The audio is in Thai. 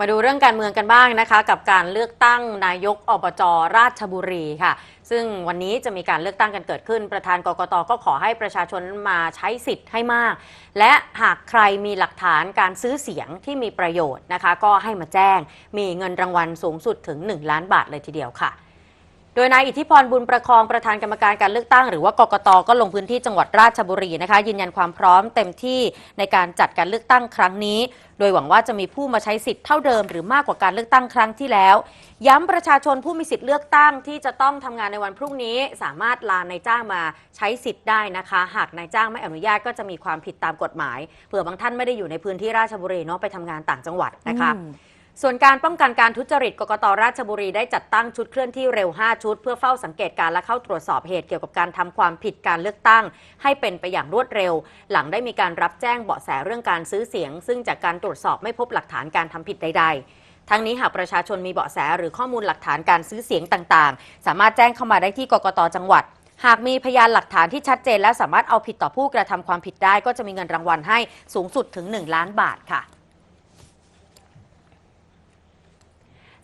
มาดูเรื่องการเมืองกันบ้างนะคะ กับการเลือกตั้งนายกอบจราชบุรีค่ะ ซึ่งวันนี้จะมีการเลือกตั้งกันเกิดขึ้น ประธานกกตก็ขอให้ประชาชนมาใช้สิทธิ์ให้มาก และหากใครมีหลักฐานการซื้อเสียงที่มีประโยชน์นะคะ ก็ให้มาแจ้งมีเงินรางวัลสูงสุดถึง 1 ล้านบาทเลยทีเดียวค่ะ โดยนายอิทธิพรบุญประคองประธานกรรมการการเลือกตั้งหรือว่ากกตก็ลงพื้นที่จังหวัดราชบุรีนะคะ ยืนยันความพร้อมเต็มที่ในการจัดการเลือกตั้งครั้งนี้ โดยหวังว่าจะมีผู้มาใช้สิทธิ์เท่าเดิมหรือมากกว่าการเลือกตั้งครั้งที่แล้ว ย้ำประชาชนผู้มีสิทธิ์เลือกตั้งที่จะต้องทำงานในวันพรุ่งนี้ สามารถลานายจ้างมาใช้สิทธิ์ได้นะคะ หากนายจ้างไม่อนุญาตก็จะมีความผิดตามกฎหมายเผื่อบางท่านไม่ได้อยู่ในพื้นที่ราชบุรีเนาะไปทำงานต่างจังหวัดนะคะ ส่วนการป้องกันการทุจริตกกตราชบุรีได้จัดตั้งชุดเคลื่อนที่เร็ว 5 ชุด เพื่อเฝ้าสังเกตการและเข้าตรวจสอบเหตุเกี่ยวกับการทำความผิดการเลือกตั้ง ให้เป็นไปอย่างรวดเร็ว หลังได้มีการรับแจ้งเบาะแสเรื่องการซื้อเสียง ซึ่งจากการตรวจสอบไม่พบหลักฐานการทำผิดใด ๆทั้งนี้หากประชาชนมีเบาะแสหรือข้อมูลหลักฐานการซื้อเสียงต่างๆ สามารถแจ้งเข้ามาได้ที่กกตจังหวัด หากมีพยานหลักฐานที่ชัดเจนและสามารถเอาผิดต่อผู้กระทำความผิดได้ ก็จะมีเงินรางวัลให้สูงสุดถึง 1 ล้านบาทค่ะ